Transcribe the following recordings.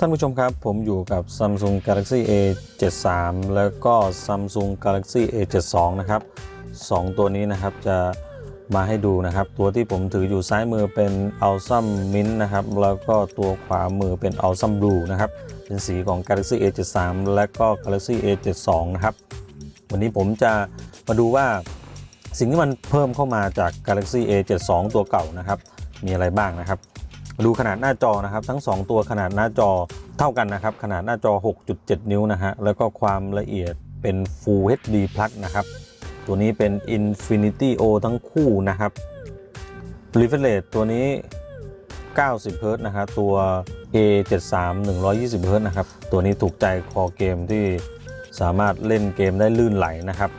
ท่านผู้ชมครับ ผมอยู่กับ Samsung Galaxy A 7 3 แล้วก็ Samsung Galaxy A 7 2 นะครับสองตัวนี้นะครับจะมาให้ดูนะครับ ตัวที่ผมถืออยู่ซ้ายมือเป็น Awesome Mint นะครับ แล้วก็ตัวขวามือเป็น Awesome Blue นะครับ เป็นสีของ Galaxy A 7 3 และก็ Galaxy A 7 2 นะครับ วันนี้ผมจะมาดูว่าสิ่งที่มันเพิ่มเข้ามาจาก Galaxy A 7 2 ตัวเก่านะครับ มีอะไรบ้างนะครับ ดูขนาดหน้าจอนะครับ ทั้ง 2 ตัวขนาดหน้าจอเท่ากันนะครับ ขนาดหน้าจอ 6.7 นิ้วนะฮะแล้วก็ความละเอียดเป็น Full HD Plus นะครับ ตัวนี้เป็น Infinity O ทั้งคู่นะครับ Refresh Rate ตัวนี้ 90 Hz นะครับตัว A73 120 Hz นะครับ ตัวนี้ถูกใจคอเกมที่สามารถเล่นเกมได้ลื่นไหลนะครับ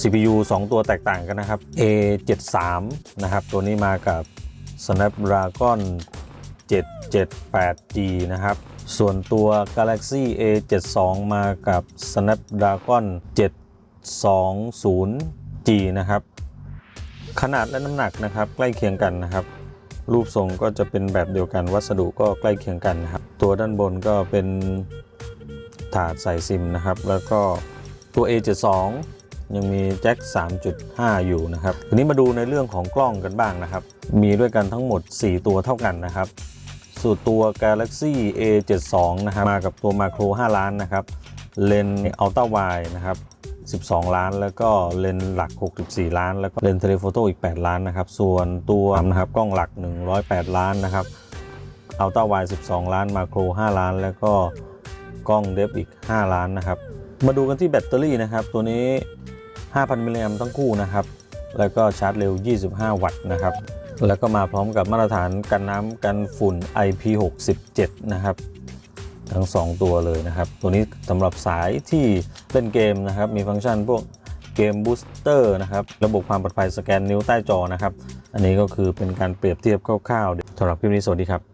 CPU 2 ตัวแตกต่างกันนะครับ A73 นะครับ ตัวนี้มากับ Snapdragon 778G นะครับ ส่วนตัว Galaxy A72 มากับ Snapdragon 720G นะครับ ขนาดและน้ำหนักนะครับ ใกล้เคียงกันนะครับ รูปทรงก็จะเป็นแบบเดียวกัน วัสดุก็ใกล้เคียงกันนะครับ ตัวด้านบนก็เป็นถาดใส่ซิมนะครับ แล้วก็ตัว A72 ยังมีแจ็ค 3.5 อยู่นะครับ ทีนี้มาดูในเรื่องของกล้องกันบ้างนะครับ มีด้วยกันทั้งหมด 4 ตัวเท่ากันนะครับ ส่วนตัว Galaxy A72 นะครับมากับตัวมาโคร 5 ล้านนะครับเลนส์อัลต้าไวนะครับ12 ล้าน แล้วก็เลนส์หลัก 64 ล้าน แล้วก็เลนส์เทเลโฟโต้อีก 8 ล้านนะครับ ส่วนตัวนะครับกล้องหลัก 108 ล้านนะครับอัลต้าไว12 ล้าน มาโคร 5 ล้าน แล้วก็กล้องเดฟอีก 5 ล้านนะครับ มาดูกันที่แบตเตอรี่นะครับ ตัวนี้ 5,000 มิลลิแอมทั้งคู่นะครับ แล้วก็ชาร์จเร็ว 25 วัตต์นะครับ แล้วก็มาพร้อมกับมาตรฐานกันน้ำกันฝุ่น IP67 นะครับ ทั้ง 2 ตัวเลยนะครับ ตัวนี้สำหรับสายที่เล่นเกมนะครับ มีฟังก์ชันพวกเกมบูสเตอร์นะครับ ระบบความปลอดภัยสแกนนิ้วใต้จอนะครับ อันนี้ก็คือเป็นการเปรียบเทียบคร่าวๆสำหรับคลิปนี้สวัสดีครับ